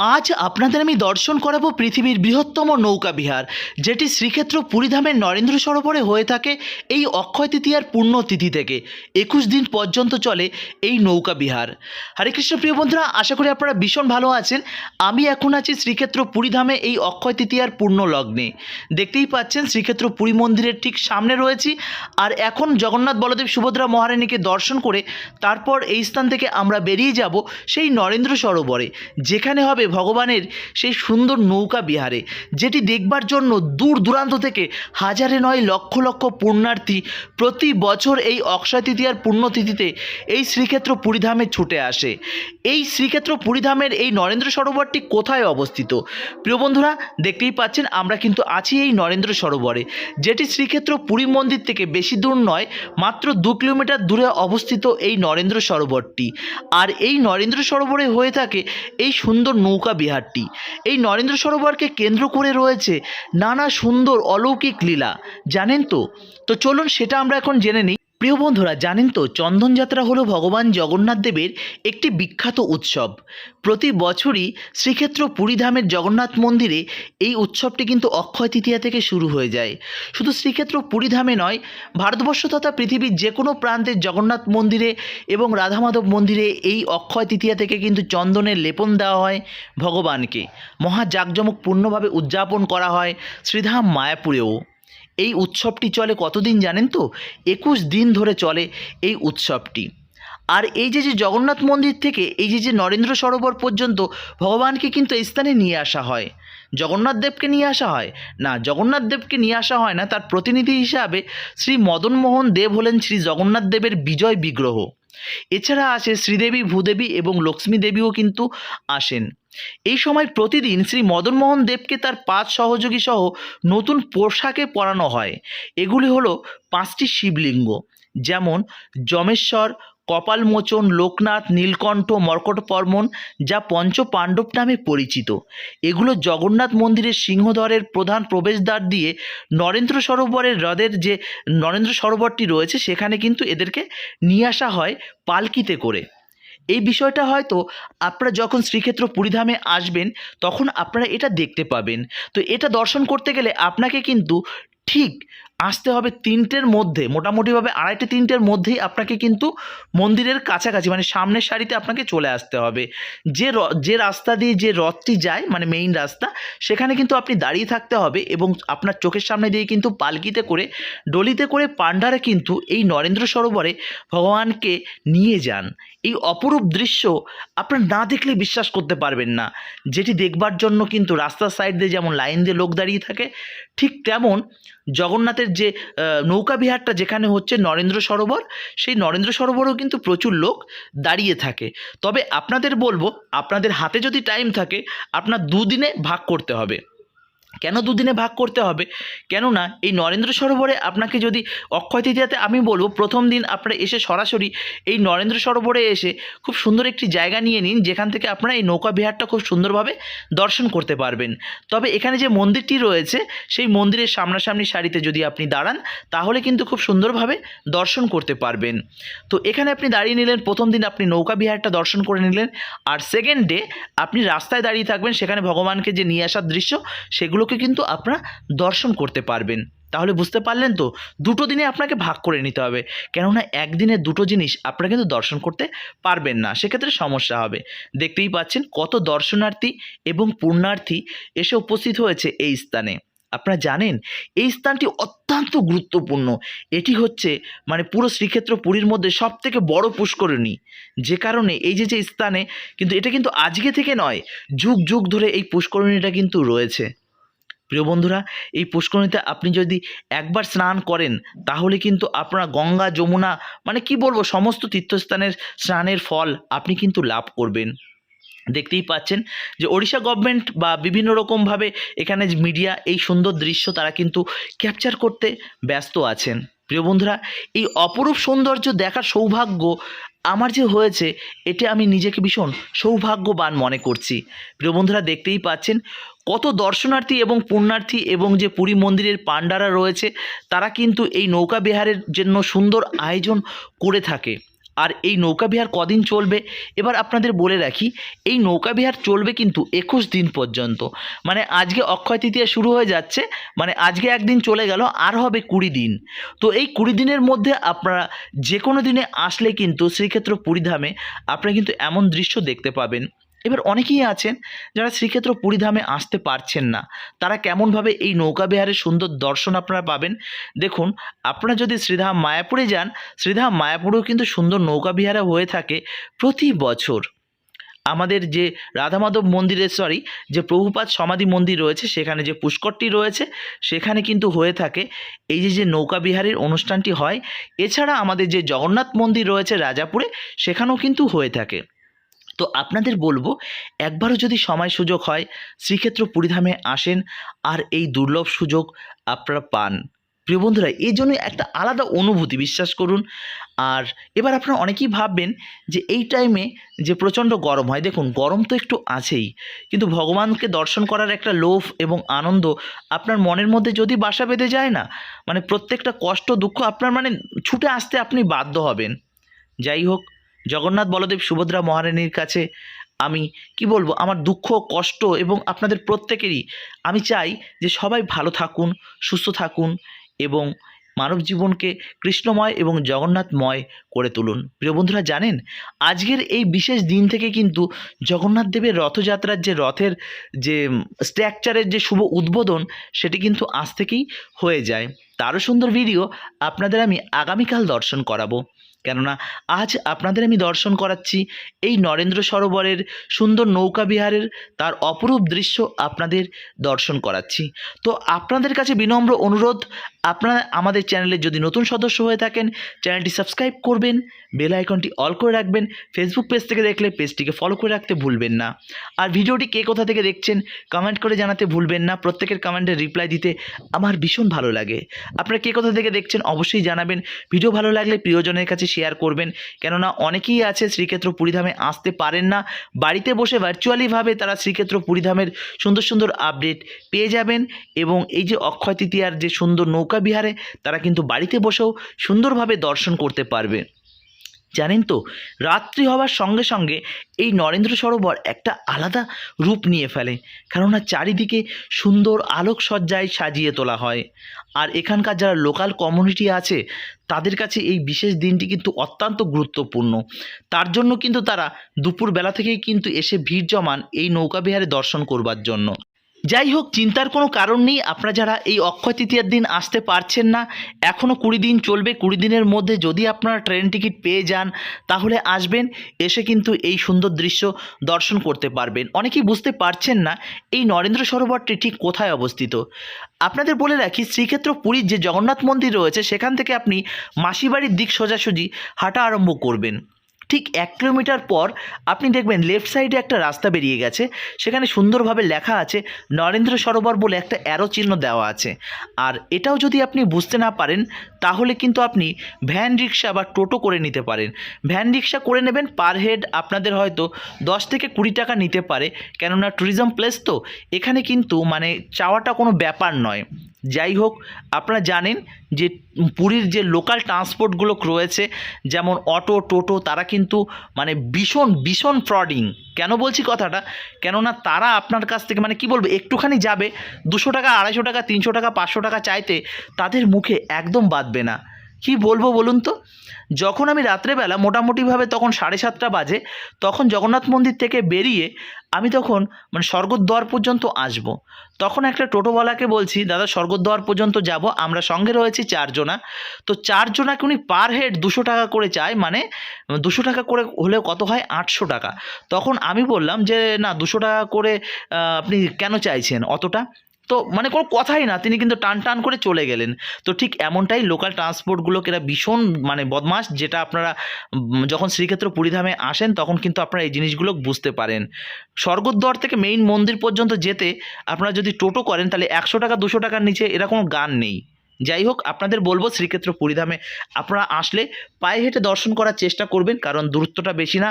আজ আপনাদের আমি দর্শন করাবো পৃথিবীর বৃহত্তম নৌকা বিহার, যেটি শ্রীক্ষেত্র পুরীধামের নরেন্দ্র সরোবরে হয়ে থাকে এই অক্ষয় তৃতীয়ার পুণ্যতিথি থেকে, একুশ দিন পর্যন্ত চলে এই নৌকা বিহার। হরে কৃষ্ণ প্রিয় বন্ধুরা, আশা করি আপনারা ভীষণ ভালো আছেন। আমি এখন আছি শ্রীক্ষেত্র পুরীধামে এই অক্ষয় তৃতীয়ার পূর্ণ লগ্নে। দেখতেই পাচ্ছেন, শ্রীক্ষেত্র পুরী মন্দিরের ঠিক সামনে রয়েছি। আর এখন জগন্নাথ বলদেব সুভদ্রা মহারানীকে দর্শন করে তারপর এই স্থান থেকে আমরা বেরিয়ে যাব সেই নরেন্দ্র সরোবরে, যেখানে হবে ভগবানের সেই সুন্দর নৌকা বিহারে, যেটি দেখবার জন্য দূর দূরান্ত থেকে হাজারে নয় লক্ষ লক্ষ পুণ্যার্থী প্রতি বছর এই অক্ষয় তৃতীয়ার পুণ্যতিথিতে এই শ্রীক্ষেত্র পুরীধামে ছুটে আসে। এই শ্রীক্ষেত্র পুরীধামের এই নরেন্দ্র সরোবরটি কোথায় অবস্থিত? প্রিয় বন্ধুরা, দেখতেই পাচ্ছেন আমরা কিন্তু আছি এই নরেন্দ্র সরোবরে, যেটি শ্রীক্ষেত্র পুরী মন্দির থেকে বেশি দূর নয়, মাত্র দু কিলোমিটার দূরে অবস্থিত এই নরেন্দ্র সরোবরটি। আর এই নরেন্দ্র সরোবরে হয়ে থাকে এই সুন্দর নৌকা বিহারটি। এই নরেন্দ্র সরোবরকে কেন্দ্র করে রয়েছে নানা সুন্দর অলৌকিক লীলা। জানেন তো? তো চলুন সেটা আমরা এখন জেনে নিই। প্রিয় বন্ধুরা, জানেন তো চন্দনযাত্রা হলো ভগবান জগন্নাথ দেবের একটি বিখ্যাত উৎসব। প্রতি বছরই শ্রীক্ষেত্র পুরীধামের জগন্নাথ মন্দিরে এই উৎসবটি কিন্তু অক্ষয় তৃতীয়া থেকে শুরু হয়ে যায়। শুধু শ্রীক্ষেত্র পুরীধামে নয়, ভারতবর্ষ তথা পৃথিবীর যে কোনো প্রান্তের জগন্নাথ মন্দিরে এবং রাধামাধব মন্দিরে এই অক্ষয় তৃতীয়া থেকে কিন্তু চন্দনের লেপন দেওয়া হয় ভগবানকে। মহা জাঁকজমকপূর্ণভাবে উদযাপন করা হয় শ্রীধাম মায়াপুরেও। এই উৎসবটি চলে কতদিন জানেন তো? একুশ দিন ধরে চলে এই উৎসবটি। আর এই যে যে জগন্নাথ মন্দির থেকে এই যে যে নরেন্দ্র সরোবর পর্যন্ত ভগবানকে কিন্তু এই স্থানে নিয়ে আসা হয়। জগন্নাথ দেবকে নিয়ে আসা হয়? না, জগন্নাথ দেবকে নিয়ে আসা হয় না। তার প্রতিনিধি হিসাবে শ্রী মদনমোহন দেব হলেন শ্রী জগন্নাথ দেবের বিজয় বিগ্রহ। এছাড়া আসে শ্রীদেবী, ভূদেবী এবং লক্ষ্মী দেবীও কিন্তু আসেন। এই সময় প্রতিদিন শ্রী মদনমোহন দেবকে তার পাঁচ সহযোগী সহ নতুন পোশাকে পরানো হয়। এগুলি হলো পাঁচটি শিবলিঙ্গ, যেমন যমেশ্বর, কপালমোচন, লোকনাথ, নীলকণ্ঠ মর্কটপর্মণ যা পঞ্চ পাণ্ডব নামে পরিচিত। এগুলো জগন্নাথ মন্দিরের সিংহধরের প্রধান প্রবেশদ্বার দিয়ে নরেন্দ্র সরোবরের হ্রদের যে নরেন্দ্র সরোবরটি রয়েছে, সেখানে কিন্তু এদেরকে নিয়ে আসা হয় পালকিতে করে। এই বিষয়টা হয়তো আপনারা যখন শ্রীক্ষেত্র পুরীধামে আসবেন, তখন আপনারা এটা দেখতে পাবেন। তো এটা দর্শন করতে গেলে আপনাকে কিন্তু ঠিক আসতে হবে তিনটের মধ্যে, মোটামুটিভাবে আড়াইটে তিনটের মধ্যেই আপনাকে কিন্তু মন্দিরের কাছাকাছি মানে সামনের সারিতে আপনাকে চলে আসতে হবে। যে যে রাস্তা দিয়ে যে রথটি যায় মানে মেইন রাস্তা, সেখানে কিন্তু আপনি দাঁড়িয়ে থাকতে হবে এবং আপনার চোখের সামনে দিয়ে কিন্তু পালকিতে করে, ডলিতে করে পাণ্ডারা কিন্তু এই নরেন্দ্র সরোবরে ভগবানকে নিয়ে যান। এই অপরূপ দৃশ্য আপনার না দেখলে বিশ্বাস করতে পারবেন না। যেটি দেখবার জন্য কিন্তু রাস্তার সাইড দিয়ে যেমন লাইন দিয়ে লোক দাঁড়িয়ে থাকে, ঠিক তেমন জগন্নাথের যে নৌকা বিহারটা যেখানে হচ্ছে নরেন্দ্র সরোবর, সেই নরেন্দ্র সরোবরেও কিন্তু প্রচুর লোক দাঁড়িয়ে থাকে। তবে আপনাদের বলব, আপনাদের হাতে যদি টাইম থাকে, আপনার দুদিনে ভাগ করতে হবে। কেন দুদিনে ভাগ করতে হবে? কেননা এই নরেন্দ্র সরোবরে আপনাকে যদি অক্ষয় তৃতীয়াতে আমি বলব, প্রথম দিন আপনারা এসে সরাসরি এই নরেন্দ্র সরোবরে এসে খুব সুন্দর একটি জায়গা নিয়ে নিন, যেখান থেকে আপনারা এই নৌকা বিহারটা খুব সুন্দরভাবে দর্শন করতে পারবেন। তবে এখানে যে মন্দিরটি রয়েছে, সেই মন্দিরের সামনাসামনি সারিতে যদি আপনি দাঁড়ান, তাহলে কিন্তু খুব সুন্দরভাবে দর্শন করতে পারবেন। তো এখানে আপনি দাঁড়িয়ে নিলেন, প্রথম দিন আপনি নৌকা বিহারটা দর্শন করে নিলেন, আর সেকেন্ড ডে আপনি রাস্তায় দাঁড়িয়ে থাকবেন, সেখানে ভগবানকে যে নিয়ে আসার দৃশ্য সেগুলোকে কিন্তু আপনারা দর্শন করতে পারবেন। তাহলে বুঝতে পারলেন তো? দুটো দিনে আপনাকে ভাগ করে নিতে হবে। কেননা একদিনে দুটো জিনিস আপনারা কিন্তু দর্শন করতে পারবেন না, সেক্ষেত্রে সমস্যা হবে। দেখতেই পাচ্ছেন কত দর্শনার্থী এবং পুণ্যার্থী এসে উপস্থিত হয়েছে এই স্থানে। আপনারা জানেন, এই স্থানটি অত্যন্ত গুরুত্বপূর্ণ। এটি হচ্ছে মানে পুরো শ্রীক্ষেত্র পুরীর মধ্যে সব থেকে বড় পুষ্করিণী। যে কারণে এই যে যে স্থানে কিন্তু এটা কিন্তু আজকে থেকে নয়, যুগ যুগ ধরে এই পুষ্করিণীটা কিন্তু রয়েছে। প্রিয় বন্ধুরা, এই পুষ্করিণীতে আপনি যদি একবার স্নান করেন, তাহলে কিন্তু আপনারা গঙ্গা, যমুনা মানে কি বলব, সমস্ত তীর্থস্থানের স্নানের ফল আপনি কিন্তু লাভ করবেন। দেখতেই পাচ্ছেন যে ওড়িশা গভর্নমেন্ট বা বিভিন্ন রকমভাবে এখানে মিডিয়া এই সুন্দর দৃশ্য তারা কিন্তু ক্যাপচার করতে ব্যস্ত আছেন। প্রিয় বন্ধুরা, এই অপরূপ সৌন্দর্য দেখার সৌভাগ্য আমার যে হয়েছে, এতে আমি নিজেকে ভীষণ সৌভাগ্যবান মনে করছি। প্রিয় বন্ধুরা, দেখতেই পাচ্ছেন কত দর্শনার্থী এবং পুণ্যার্থী এবং যে পুরী মন্দিরের পাণ্ডারা রয়েছে, তারা কিন্তু এই নৌকা বিহারের জন্য সুন্দর আয়োজন করে থাকে। আর এই নৌকা বিহার কদিন চলবে? এবার আপনাদের বলে রাখি, এই নৌকা বিহার চলবে কিন্তু একুশ দিন পর্যন্ত। মানে আজকে অক্ষয় তৃতীয়া শুরু হয়ে যাচ্ছে মানে আজকে একদিন চলে গেল, আর হবে কুড়ি দিন। তো এই কুড়ি দিনের মধ্যে আপনারা যে কোনো দিনে আসলে কিন্তু শ্রীক্ষেত্র পুরীধামে আপনারা কিন্তু এমন দৃশ্য দেখতে পাবেন। এবার অনেকেই আছেন যারা শ্রীক্ষেত্র পুরীধামে আসতে পারছেন না। তারা কেমনভাবে এই নৌকা বিহারের সুন্দর দর্শন আপনারা পাবেন? দেখুন, আপনারা যদি শ্রীধাম মায়াপুরে যান শ্রীধাম মায়াপুরেও কিন্তু সুন্দর নৌকা বিহারে হয়ে থাকে প্রতি বছর। আমাদের যে রাধামাধব মন্দিরে সরি যে প্রভুপাত সমাধি মন্দির রয়েছে, সেখানে যে পুষ্করটি রয়েছে, সেখানে কিন্তু হয়ে থাকে এই যে যে নৌকা বিহারের অনুষ্ঠানটি হয়। এছাড়া আমাদের যে জগন্নাথ মন্দির রয়েছে রাজাপুরে, সেখানেও কিন্তু হয়ে থাকে। তো আপনাদের বলব, একবারও যদি সময় সুযোগ হয়, শ্রীক্ষেত্র পুরীধামে আসেন আর এই দুর্লভ সুযোগ আপনারা পান। প্রিয় বন্ধুরা, এই জন্য একটা আলাদা অনুভূতি বিশ্বাস করুন। আর এবার আপনারা অনেকেই ভাববেন যে এই টাইমে যে প্রচণ্ড গরম হয়, দেখুন গরম তো একটু আছেই, কিন্তু ভগবানকে দর্শন করার একটা লোভ এবং আনন্দ আপনার মনের মধ্যে যদি বাসা বেঁধে যায় না মানে প্রত্যেকটা কষ্ট দুঃখ আপনার মানে ছুটে আসতে আপনি বাধ্য হবেন। যাই হোক জগন্নাথ বলদেব সুভদ্রা মহারানীর কাছে আমি, কি বলব, আমার দুঃখ, কষ্ট এবং আপনাদের প্রত্যেকেরই আমি চাই যে সবাই ভালো থাকুন, সুস্থ থাকুন এবং মানব জীবনকে কৃষ্ণময় এবং জগন্নাথময় করে তুলুন। প্রিয় বন্ধুরা, জানেন, আজকের এই বিশেষ দিন থেকে কিন্তু জগন্নাথ দেবের রথযাত্রার যে রথের যে স্ট্রাকচারের যে শুভ উদ্বোধন, সেটি কিন্তু আজ থেকেই হয়ে যায়। তারও সুন্দর ভিডিও আপনাদের আমি আগামীকাল দর্শন করাবো। কেননা আজ আপনাদের আমি দর্শন করাচ্ছি এই নরেন্দ্র সরোবরের সুন্দর নৌকা বিহারের তার অপরূপ দৃশ্য আপনাদের দর্শন করাচ্ছি। তো আপনাদের কাছে বিনম্র অনুরোধ, আপনারা আমাদের চ্যানেলে যদি নতুন সদস্য হয়ে থাকেন, চ্যানেলটি সাবস্ক্রাইব করবেন, বেল আইকনটি অল করে রাখবেন ফেসবুক পেজ থেকে দেখলে পেজটিকে ফলো করে রাখতে ভুলবেন না। আর ভিডিওটি কে কোথা থেকে দেখছেন কমেন্ট করে জানাতে ভুলবেন না, প্রত্যেকের কমেন্টে রিপ্লাই দিতে আমার ভীষণ ভালো লাগে। আপনারা কে কোথা থেকে দেখছেন, অবশ্যই জানাবেন। ভিডিও ভালো লাগলে প্রিয়জনের কাছে শেয়ার করবেন। কেননা অনেকেই আছে শ্রীক্ষেত্র পুরীধামে আসতে পারেন না। বাড়িতে বসে ভার্চুয়ালিভাবে তারা শ্রীক্ষেত্র পুরীধামের সুন্দর সুন্দর আপডেট পেয়ে যাবেন এবং এই যে অক্ষয় তৃতীয়ার যে সুন্দর নৌকা বিহারে তারা কিন্তু বাড়িতে বসেও সুন্দরভাবে দর্শন করতে পারবে। জানেন তো, রাত্রি হওয়ার সঙ্গে সঙ্গে এই নরেন্দ্র সরোবর একটা আলাদা রূপ নিয়ে ফেলে। কেননা চারিদিকে সুন্দর আলোকসজ্জায় সাজিয়ে তোলা হয়। আর এখানকার যারা লোকাল কমিউনিটি আছে, তাদের কাছে এই বিশেষ দিনটি কিন্তু অত্যন্ত গুরুত্বপূর্ণ। তার জন্য কিন্তু তারা দুপুর বেলা থেকেই কিন্তু এসে ভিড় জমান এই নৌকা বিহারে দর্শন করবার জন্য। যাই হোক চিন্তার কোনো কারণ নেই। আপনারা যারা এই অক্ষয় তৃতীয়ার দিন আসতে পারছেন না এখনও কুড়ি দিন চলবে। কুড়ি দিনের মধ্যে যদি আপনারা ট্রেন টিকিট পেয়ে যান, তাহলে আসবেন, এসে কিন্তু এই সুন্দর দৃশ্য দর্শন করতে পারবেন। অনেকেই বুঝতে পারছেন না, এই নরেন্দ্র সরোবরটি ঠিক কোথায় অবস্থিত? আপনাদের বলে রাখি, শ্রীক্ষেত্র পুরীর যে জগন্নাথ মন্দির রয়েছে, সেখান থেকে আপনি মাসিবাড়ির দিক সোজাসুজি হাঁটা আরম্ভ করবেন। ঠিক এক কিলোমিটার পর আপনি দেখবেন লেফট সাইডে একটা রাস্তা বেরিয়ে গেছে। সেখানে সুন্দরভাবে লেখা আছে, নরেন্দ্র সরোবর বলে একটা অ্যারো চিহ্ন দেওয়া আছে। আর এটাও যদি আপনি বুঝতে না পারেন, তাহলে কিন্তু আপনি ভ্যান রিক্সা বা টোটো করে নিতে পারেন। ভ্যান রিক্সা করে নেবেন পার হেড আপনাদের হয়তো দশ থেকে কুড়ি টাকা নিতে পারে। কেননা ট্যুরিজম প্লেস তো, এখানে কিন্তু মানে চাওয়াটা কোনো ব্যাপার নয়। যাই হোক আপনারা জানেন যে পুরীর যে লোকাল ট্রান্সপোর্টগুলো রয়েছে, যেমন অটো টোটো তারা কিন্তু মানে ভীষণ ভীষণ ফ্রডিং কেন বলছি কথাটা? কেননা তারা আপনার কাছ থেকে মানে কি বলব, একটুখানি যাবে, দুশো টাকা, আড়াইশো টাকা, তিনশো টাকা, পাঁচশো টাকা চাইতে, তাদের মুখে একদম বাঁধবে না। কি বলব বলুন তো? যখন আমি রাত্রেবেলা মোটামুটিভাবে তখন সাড়ে সাতটা বাজে, তখন জগন্নাথ মন্দির থেকে বেরিয়ে আমি তখন মানে স্বর্গদ্বার পর্যন্ত আসব। তখন একটা টোটোওয়ালাকে বলছি, দাদা, স্বর্গদ্বার পর্যন্ত যাব, আমরা সঙ্গে রয়েছি চারজনা। তো চারজনাকে উনি পার হেড দুশো টাকা করে চায় মানে দুশো টাকা করে হলে কত হয়? আটশো টাকা। তখন আমি বললাম যে, না, দুশো টাকা করে আপনি কেন চাইছেন? অতটা? তো মানে কোনো কথাই না, তিনি কিন্তু টান টান করে চলে গেলেন। তো ঠিক এমনটাই লোকাল ট্রান্সপোর্টগুলোকে এরা ভীষণ মানে বদমাস যেটা আপনারা যখন শ্রীক্ষেত্র পুরীধামে আসেন, তখন কিন্তু আপনারা এই জিনিসগুলো বুঝতে পারেন। স্বর্গদ্বার থেকে মেইন মন্দির পর্যন্ত যেতে আপনারা যদি টোটো করেন, তাহলে একশো টাকা, দুশো টাকার নিচে এরা কোনো গান নেই। যাই হোক আপনাদের বলব শ্রীক্ষেত্র পুরীধামে। আপনারা আসলে পায়ে হেঁটে দর্শন করার চেষ্টা করবেন, কারণ দূরত্বটা বেশি না।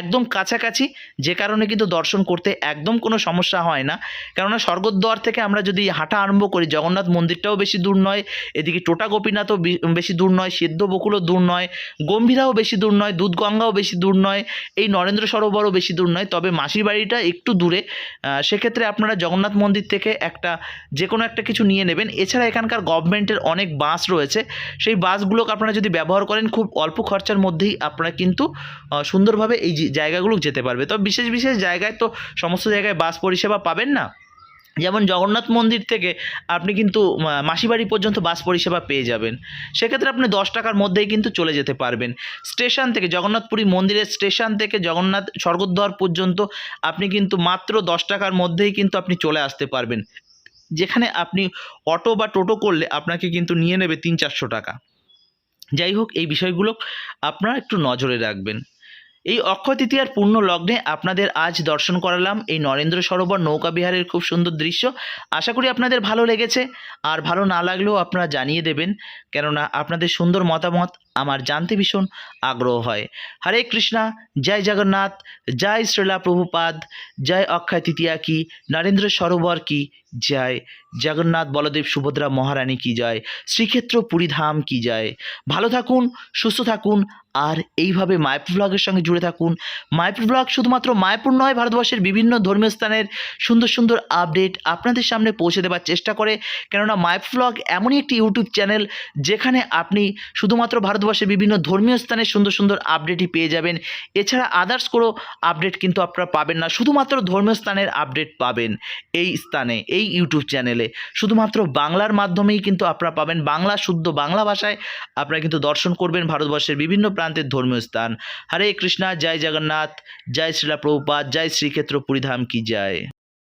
একদম কাছাকাছি, যে কারণে কিন্তু দর্শন করতে একদম কোনো সমস্যা হয় না। কেননা স্বর্গদ্বার থেকে আমরা যদি হাঁটা আরম্ভ করি, জগন্নাথ মন্দিরটাও বেশি দূর নয়, এদিকে টোটা গোপীনাথও বেশি দূর নয়, সিদ্ধ বকুলও দূর নয়, গম্ভীরাও বেশি দূর নয়, দুধগঙ্গাও বেশি দূর নয়, এই নরেন্দ্র সরোবরও বেশি দূর নয়। তবে মাসির বাড়িটা একটু দূরে সেক্ষেত্রে আপনারা জগন্নাথ মন্দির থেকে একটা যে কোনো একটা কিছু নিয়ে নেবেন। এছাড়া এখানকার গভর্নমেন্টের অনেক বাস রয়েছে। সেই বাসগুলোকে আপনারা যদি ব্যবহার করেন, খুব অল্প খরচার মধ্যেই আপনারা কিন্তু সুন্দরভাবে এই জায়গাগুলো যেতে পারবে। তবে বিশেষ বিশেষ জায়গায় তো সমস্ত জায়গায় বাস পরিষেবা পাবেন না। যেমন জগন্নাথ মন্দির থেকে আপনি কিন্তু মাসিবাড়ি পর্যন্ত বাস পরিষেবা পেয়ে যাবেন। সেক্ষেত্রে আপনি দশ টাকার মধ্যেই কিন্তু চলে যেতে পারবেন। স্টেশন থেকে, জগন্নাথপুরী মন্দিরের স্টেশন থেকে জগন্নাথ স্বর্গদ্বার পর্যন্ত আপনি কিন্তু মাত্র দশ টাকার মধ্যেই কিন্তু আপনি চলে আসতে পারবেন। যেখানে আপনি অটো বা টোটো করলে আপনাকে কিন্তু নিয়ে নেবে তিন চারশো টাকা। যাই হোক, এই বিষয়গুলো আপনারা একটু নজরে রাখবেন। এই অক্ষয় তৃতীয়ার পূর্ণ লগ্নে আপনাদের আজ দর্শন করালাম এই নরেন্দ্র সরোবর নৌকা বিহারের খুব সুন্দর দৃশ্য। আশা করি আপনাদের ভালো লেগেছে। আর ভালো না লাগলেও আপনারা জানিয়ে দেবেন। কেননা আপনাদের সুন্দর মতামত আমার জানতে ভীষণ আগ্রহ হয়। হরে কৃষ্ণা, জয় জগন্নাথ, জয় শ্রীলা প্রভুপাদ, জয় অক্ষয় তৃতীয়া কি, নরেন্দ্র সরোবর কি, জয়। জগন্নাথ বলদেব সুভদ্রা মহারানী কি জয়, শ্রীক্ষেত্র পুরীধাম কি জয়। ভালো থাকুন, সুস্থ থাকুন, আর এইভাবে মায়াপুর ব্লগের সঙ্গে জুড়ে থাকুন। মায়াপুর ব্লগ শুধুমাত্র মায়াপুর নয়, ভারতবর্ষের বিভিন্ন ধর্মীয় স্থানের সুন্দর সুন্দর আপডেট আপনাদের সামনে পৌঁছে দেওয়ার চেষ্টা করে। কেননা মায়াপুর ব্লগ এমনই একটি ইউটিউব চ্যানেল যেখানে আপনি শুধুমাত্র ভারতবর্ষের বিভিন্ন ধর্মীয় স্থানের সুন্দর সুন্দর আপডেটই পেয়ে যাবেন। এছাড়া আদার্স কোনো আপডেট কিন্তু আপনারা পাবেন না, শুধুমাত্র ধর্মীয় স্থানের আপডেট পাবেন এই স্থানে, এই ইউটিউব চ্যানেলে শুধুমাত্র বাংলার মাধ্যমেই কিন্তু আপনারা পাবেন, বাংলা শুদ্ধ বাংলা ভাষায় আপনারা কিন্তু দর্শন করবেন ভারতবর্ষের বিভিন্ন প্রান্তের ধর্মীয় স্থান। হরে কৃষ্ণা, জয় জগন্নাথ, জয় শ্রীলা প্রভুপাদ জয় শ্রীক্ষেত্র পুরীধাম কি জয়।